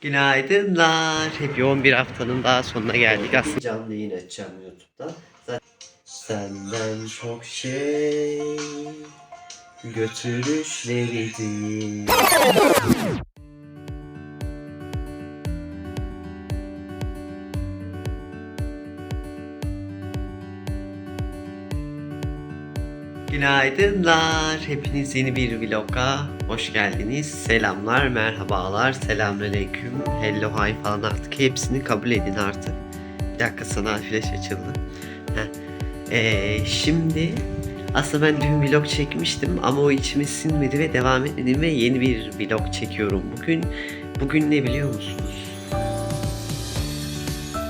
Günaydınlar. Hep yoğun bir haftanın daha sonuna geldik. Aslında canlı yayın açacağım YouTube'da. Zaten senden çok şey götürüşleriydi. Günaydınlar. Hepiniz yeni bir vloga hoş geldiniz. Selamlar, merhabalar, selamünaleyküm, hello hi falan artık hepsini kabul edin artık. Bir dakika sana flash açıldı. Ee, şimdi aslında ben dün vlog çekmiştim ama o içime sinmedi ve devam etmedim ve yeni bir vlog çekiyorum bugün. Bugün ne biliyor musunuz?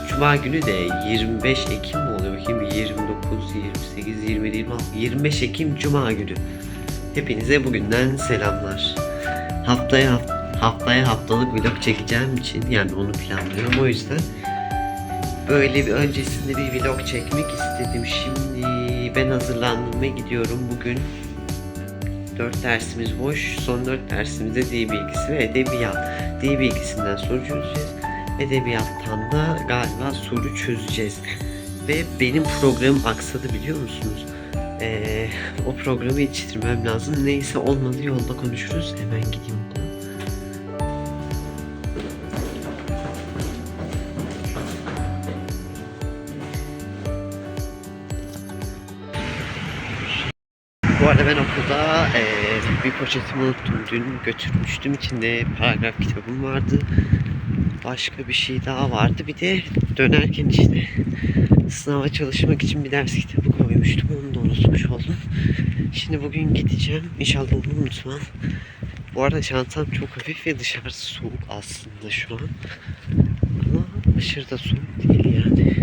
Cuma günü de 25 Ekim oluyor? Bakayım 29, 28, 27, 26, 25 Ekim Cuma günü. Hepinize bugünden selamlar. Haftaya haftaya haftalık vlog çekeceğim için yani onu planlıyorum o yüzden böyle bir öncesinde bir vlog çekmek istedim. Şimdi ben hazırlandım ve gidiyorum bugün. 4 dersimiz boş. Son 4 dersimizde dil bilgisi ve edebiyat. Dil bilgisinden soru çözeceğiz. Edebiyattan da galiba soru çözeceğiz. Ve benim programım aksadı biliyor musunuz? Ee, o programı yetiştirmem lazım. Neyse olmadı yolda konuşuruz. Hemen gideyim okula. Bu arada ben okulda eee, bir poşetimi unuttum. Dün götürmüştüm. İçinde paragraf kitabım vardı. Başka bir şey daha vardı. Bir de dönerken işte sınava çalışmak için bir ders kitabı koymuştum. Onu da unutmuş oldum. Şimdi bugün gideceğim. İnşallah onu unutmam. Bu arada çantam çok hafif ve dışarısı soğuk aslında şu an. Ama aşırı da soğuk değil yani.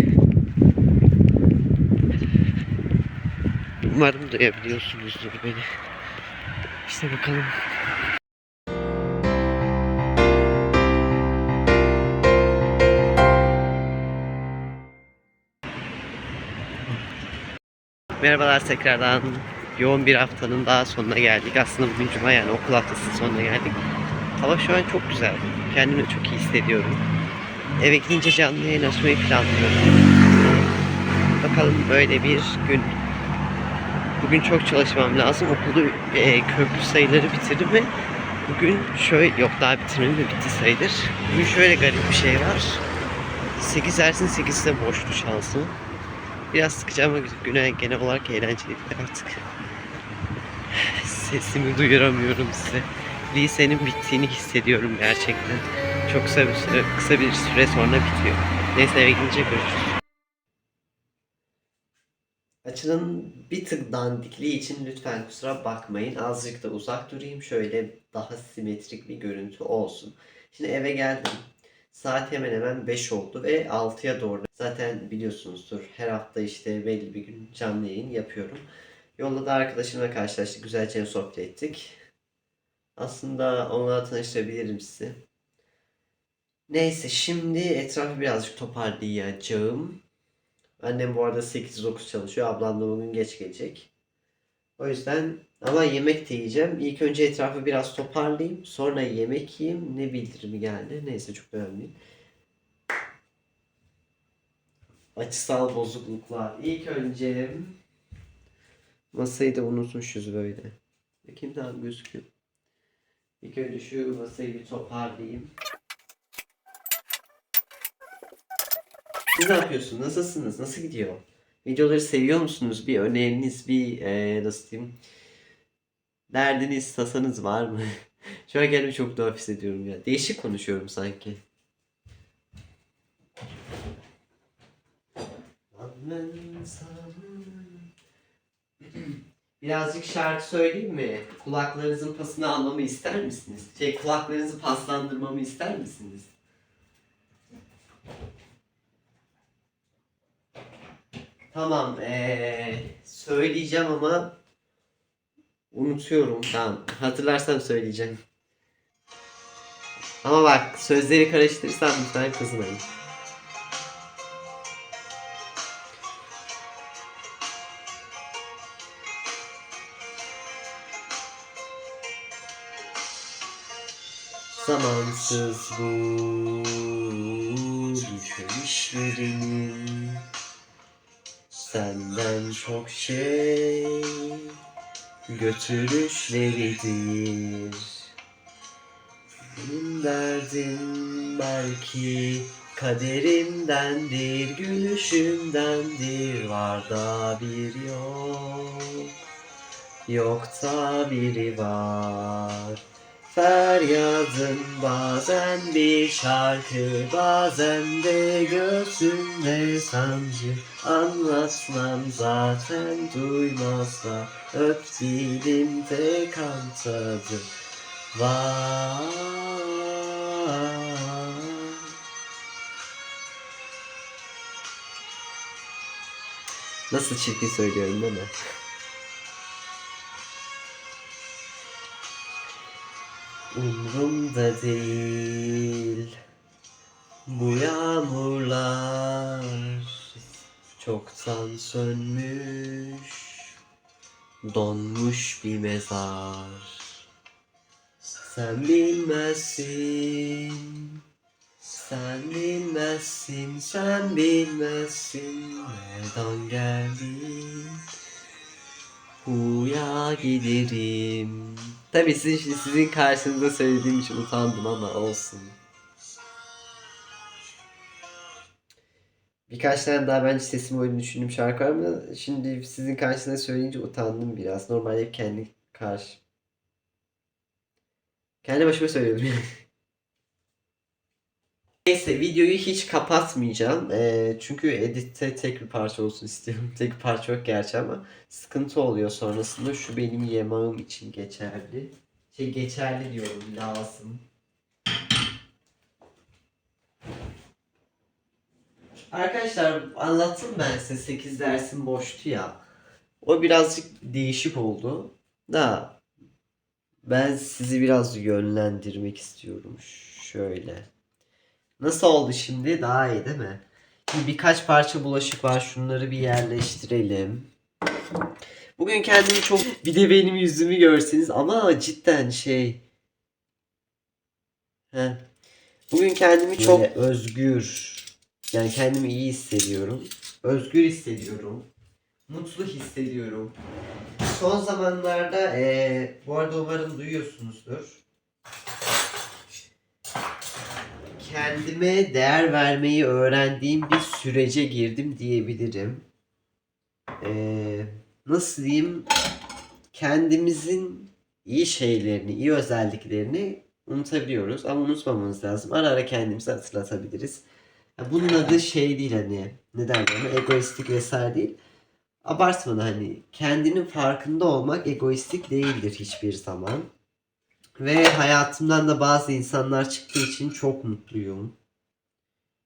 Umarım duyabiliyorsunuzdur beni. İşte bakalım. Merhabalar tekrardan. Yoğun bir haftanın daha sonuna geldik. Aslında bugün cuma yani okul haftasının sonuna geldik. Hava şu an çok güzel. Kendimi çok iyi hissediyorum. Eve gidince canlı yayın açmayı planlıyorum. Bakalım böyle bir gün Bugün çok çalışmam lazım. Okulu e, köprü sayıları bitirdim ve bugün şöyle yok daha bitirmedim de bitti sayılır. Bugün şöyle garip bir şey var. 8 dersin 8'i de boştu şansım. Biraz sıkıcı ama güne genel olarak eğlenceliydi artık. Sesimi duyuramıyorum size. Lisenin bittiğini hissediyorum gerçekten. Çok kısa bir süre, kısa bir süre sonra bitiyor. Neyse eve gidince görüşürüz. Açının bir tık dandikliği için lütfen kusura bakmayın. Azıcık da uzak durayım. Şöyle daha simetrik bir görüntü olsun. Şimdi eve geldim. Saat hemen hemen 5 oldu ve 6'ya doğru. Zaten biliyorsunuzdur her hafta işte belli bir gün canlı yayın yapıyorum. Yolda da arkadaşımla karşılaştık. Güzelce sohbet ettik. Aslında onunla tanıştırabilirim sizi. Neyse şimdi etrafı birazcık toparlayacağım. Annem bu arada 8-9 çalışıyor. Ablam da bugün geç gelecek. O yüzden ama yemek de yiyeceğim. İlk önce etrafı biraz toparlayayım. Sonra yemek yiyeyim. Ne bildirimi geldi. Neyse çok önemli. değil. Açısal bozukluklar. İlk önce masayı da unutmuşuz böyle. Bakayım tamam gözüküyor. İlk önce şu masayı bir toparlayayım. Siz ne yapıyorsunuz? Nasılsınız? Nasıl gidiyor? Videoları seviyor musunuz? Bir öneriniz, bir eee nasıl diyeyim? Derdiniz, tasanız var mı? Şu an kendimi çok tuhaf hissediyorum ya. Değişik konuşuyorum sanki. Birazcık şarkı söyleyeyim mi? Kulaklarınızın pasını almamı ister misiniz? Şey kulaklarınızı paslandırmamı ister misiniz? Tamam, eee, söyleyeceğim ama unutuyorum. Tamam, hatırlarsam söyleyeceğim. Ama bak, sözleri karıştırırsam lütfen kızmayın. Zamansız bu düşüşlerimin Senden çok şey götürüşleridir. Benim derdim belki kaderimdendir, gülüşümdendir. Var da bir yok, yok da biri var Feryadım bazen bir şarkı Bazen de göğsümde sancı. Anlatmam zaten duymazlar Öp dilimde kan tadı Nasıl çirkin söylüyorum değil mi? Umrumda değil. Bu yağmurlar Çoktan sönmüş Donmuş bir mezar. Sen bilmezsin Sen bilmezsin Sen bilmezsin. Nereden geldin Uya giderim. Tabii sizin, sizin karşınızda söylediğim için utandım ama olsun. Birkaç tane daha bence sesime uygun düşündüğüm şarkı var ama şimdi sizin karşınızda söyleyince utandım biraz. Normalde kendi karşı... Kendi başıma söylüyordum yani. Neyse videoyu hiç kapatmayacağım. Ee, çünkü editte tek bir parça olsun istiyorum. Tek bir parça yok gerçi ama sıkıntı oluyor sonrasında. Şu benim yemeğim için geçerli. Şey geçerli diyorum lazım. Arkadaşlar anlattım ben size 8 dersim boştu ya. O birazcık değişik oldu. Da ben sizi biraz yönlendirmek istiyorum. Şöyle. Nasıl oldu şimdi? Daha iyi değil mi? Şimdi birkaç parça bulaşık var. Şunları bir yerleştirelim. Bugün kendimi çok... Bir de benim yüzümü görseniz ama cidden şey... Heh. Bugün kendimi çok özgür... Yani kendimi iyi hissediyorum. Özgür hissediyorum. Mutlu hissediyorum. Son zamanlarda eee, bu arada umarım duyuyorsunuzdur. Kendime değer vermeyi öğrendiğim bir sürece girdim diyebilirim. Ee, nasıl diyeyim? Kendimizin iyi şeylerini, iyi özelliklerini unutabiliyoruz ama unutmamamız lazım. Ara ara kendimize hatırlatabiliriz. Ya bunun adı şey değil hani ne derler ona egoistik vesaire değil. Abartmadan hani kendinin farkında olmak egoistik değildir hiçbir zaman. Ve hayatımdan da bazı insanlar çıktığı için çok mutluyum.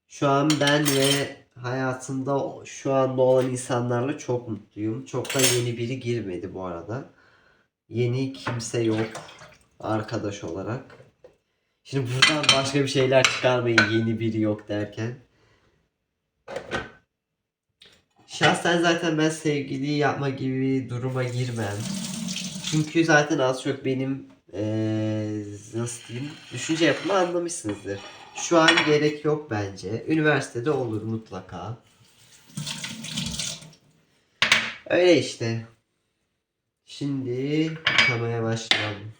Şu an ben ve hayatımda şu anda olan insanlarla çok mutluyum. Çok da yeni biri girmedi bu arada. Yeni kimse yok arkadaş olarak. Şimdi buradan başka bir şeyler çıkarmayın yeni biri yok derken. Şahsen zaten ben sevgili yapma gibi duruma girmem. Çünkü zaten az çok benim eee, nasıl diyeyim düşünce yapımı anlamışsınızdır. Şu an gerek yok bence. Üniversitede olur mutlaka. Öyle işte. Şimdi yıkamaya başlayalım.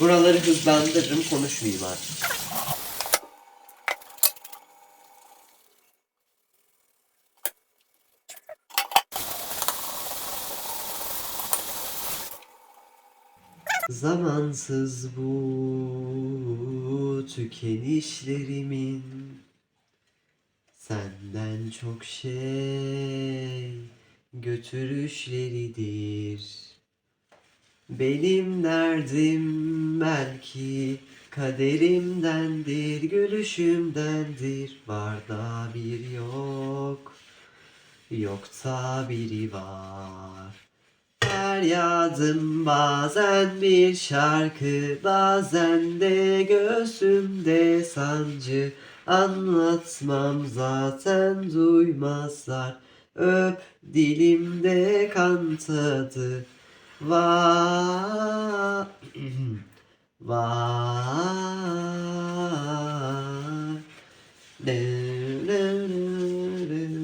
Buraları hızlandırırım konuşmayayım artık. Zamansız bu tükenişlerimin Senden çok şey götürüşleridir. Benim derdim belki kaderimdendir Gülüşümdendir. Var da bir yok Yoksa biri var Feryadım bazen bir şarkı Bazen de göğsümde sancı Anlatmam zaten duymazlar Öp dilimde kan tadı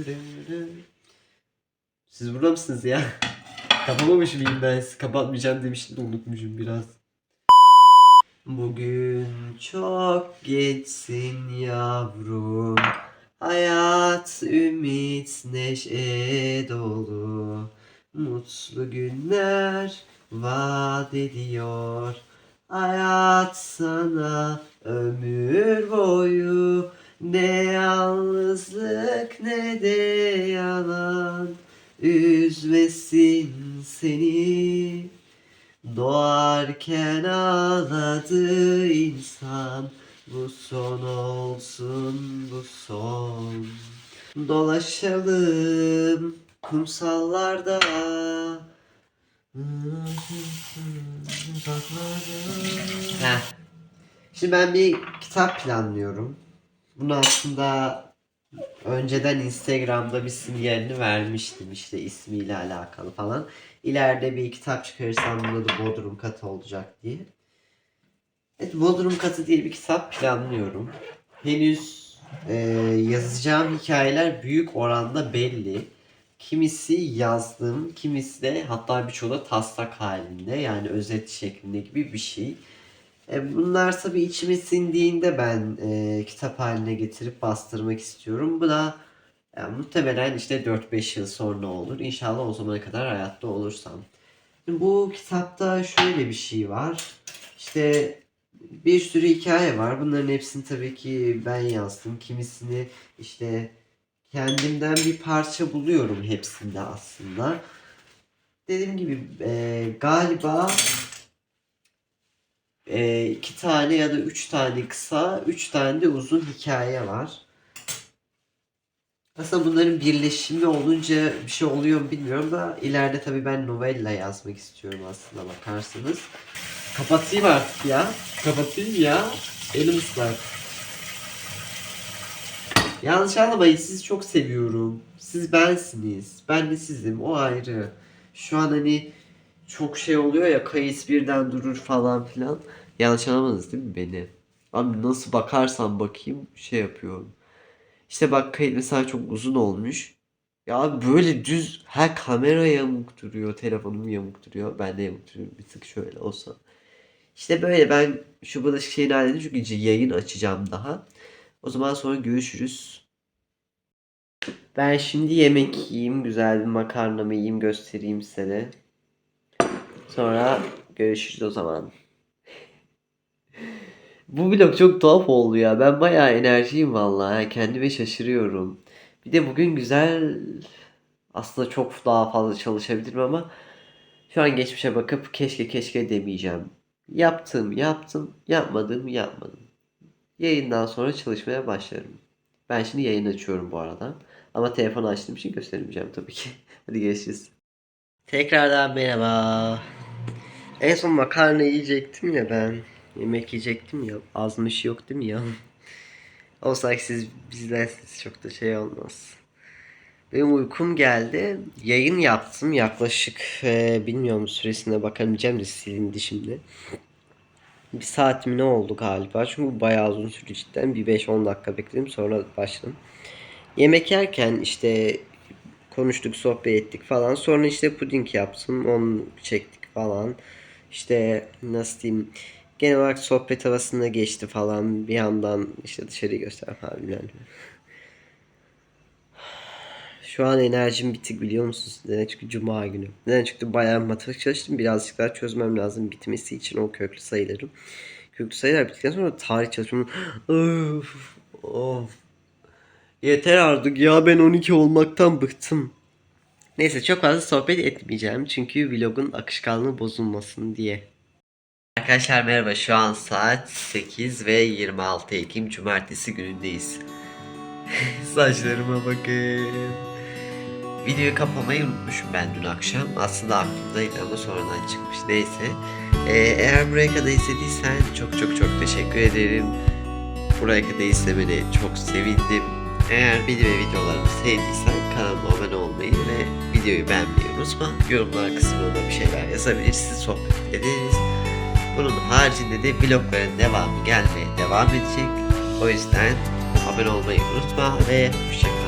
dö, dö. Siz burada mısınız ya? Kapamamış mıyım ben? Kapatmayacağım demiştim de unutmuşum biraz. Bugün çok geçsin yavrum. Hayat ümit neşe dolu. Mutlu günler vaat ediyor. Hayat sana ömür boyu ne yalnızlık ne de yalan üzmesin seni. Doğarken ağladı insan bu son olsun bu son Dolaşalım kumsallarda Heh. Şimdi ben bir kitap planlıyorum. Bunu aslında önceden Instagram'da bir sinyalini vermiştim işte ismiyle alakalı falan. İleride bir kitap çıkarırsam buna da Bodrum Katı olacak diye. Evet Bodrum Katı diye bir kitap planlıyorum. Henüz e, yazacağım hikayeler büyük oranda belli. Kimisi yazdım, kimisi de hatta birçoğu da taslak halinde yani özet şeklinde gibi bir şey. E, bunlar tabii içime sindiğinde ben e, kitap haline getirip bastırmak istiyorum. Bu da yani muhtemelen işte 4-5 yıl sonra olur. İnşallah o zamana kadar hayatta olursam. Bu kitapta şöyle bir şey var. İşte bir sürü hikaye var. Bunların hepsini tabii ki ben yazdım. Kimisini işte kendimden bir parça buluyorum hepsinde aslında. Dediğim gibi e, galiba e, iki tane ya da üç tane kısa, üç tane de uzun hikaye var. Aslında bunların birleşimi olunca bir şey oluyor mu bilmiyorum da ileride tabii ben novella yazmak istiyorum aslında bakarsanız. Kapatayım artık ya. Kapatayım ya. Elim ıslak. Yanlış anlamayın sizi çok seviyorum. Siz bensiniz. Ben de sizim. O ayrı. Şu an hani çok şey oluyor ya kayıt birden durur falan filan. Yanlış anlamadınız değil mi beni? Abi nasıl bakarsam bakayım şey yapıyorum. İşte bak kayıt mesela çok uzun olmuş. Ya böyle düz her kamera yamuk duruyor. Telefonum yamuk duruyor. Ben de yamuk duruyorum. Bir tık şöyle olsa. İşte böyle ben şu bulaşık şeyini halledeyim çünkü yayın açacağım daha. O zaman sonra görüşürüz. Ben şimdi yemek yiyeyim. Güzel bir makarnamı yiyeyim göstereyim size de. Sonra görüşürüz o zaman. Bu vlog çok tuhaf oldu ya. Ben bayağı enerjiyim vallahi. Kendime şaşırıyorum. Bir de bugün güzel aslında çok daha fazla çalışabilirim ama şu an geçmişe bakıp keşke keşke demeyeceğim. Yaptım yaptım, yapmadım yapmadım. Yayından sonra çalışmaya başlarım. Ben şimdi yayın açıyorum bu arada. Ama telefonu açtığım için göstermeyeceğim tabii ki. Hadi görüşürüz. Tekrardan merhaba. En son makarna yiyecektim ya ben. Yemek yiyecektim ya. Şey yok değil mi ya? Olsa ki siz bizlensiniz çok da şey olmaz. Benim uykum geldi. Yayın yaptım yaklaşık e, bilmiyorum süresine bakamayacağım da silindi şimdi. Bir saat mi ne oldu galiba. Çünkü bayağı uzun sürdü cidden. Bir 5-10 dakika bekledim sonra başladım. Yemek yerken işte konuştuk, sohbet ettik falan. Sonra işte puding yaptım. Onu çektik falan. İşte nasıl diyeyim. Genel olarak sohbet havasına geçti falan. Bir yandan işte dışarıyı göster falan. Şu an enerjim bitik biliyor musunuz? Neden? Çünkü cuma günü. Neden? Çünkü bayağı matematik çalıştım. Birazcık daha çözmem lazım bitmesi için o köklü sayıları. Köklü sayılar bittikten sonra tarih çalışmam. of, of. Yeter artık ya ben 12 olmaktan bıktım. Neyse çok fazla sohbet etmeyeceğim çünkü vlogun akışkanlığı bozulmasın diye. Arkadaşlar merhaba şu an saat 8 ve 26 Ekim Cumartesi günündeyiz. Saçlarıma bakın. Videoyu kapamayı unutmuşum ben dün akşam. Aslında aklımdaydı ama sonradan çıkmış. Neyse. Ee, eğer buraya kadar izlediysen çok çok çok teşekkür ederim. Buraya kadar izlemeni çok sevindim. Eğer benim videolarımı sevdiysen kanalıma abone olmayı ve videoyu beğenmeyi unutma. Yorumlar kısmına da bir şeyler yazabilirsin, sohbet ederiz. Bunun haricinde de vlogların devamı gelmeye devam edecek. O yüzden abone olmayı unutma ve hoşçakal.